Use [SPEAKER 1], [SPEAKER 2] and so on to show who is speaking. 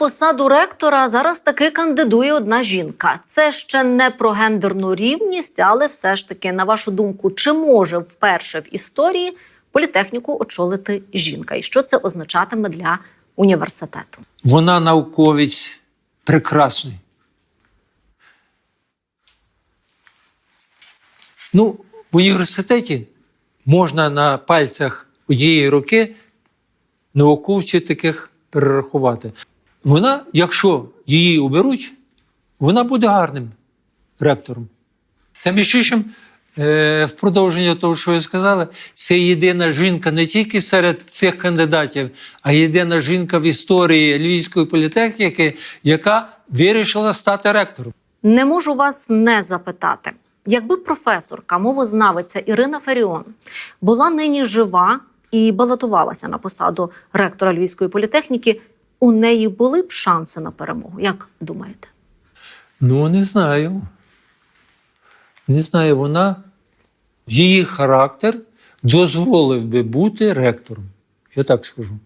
[SPEAKER 1] посаду ректора зараз таки кандидує одна жінка. Це ще не про гендерну рівність, але все ж таки, на вашу думку, чи може вперше в історії політехніку очолити жінка? І що це означатиме для університету?
[SPEAKER 2] Вона науковець прекрасний. Ну, в університеті можна на пальцях однієї руки науковців таких перерахувати. Вона, якщо її оберуть, вона буде гарним ректором. Це між в продовження того, що ви сказали, це єдина жінка не тільки серед цих кандидатів, а єдина жінка в історії Львівської політехніки, яка вирішила стати ректором.
[SPEAKER 1] Не можу вас не запитати. Якби професорка, мовознавиця Ірина Феріон була нині жива і балотувалася на посаду ректора Львівської політехніки, у неї були б шанси на перемогу? Як думаєте?
[SPEAKER 2] Ну, не знаю. Не знаю, вона, її характер дозволив би бути ректором. Я так скажу.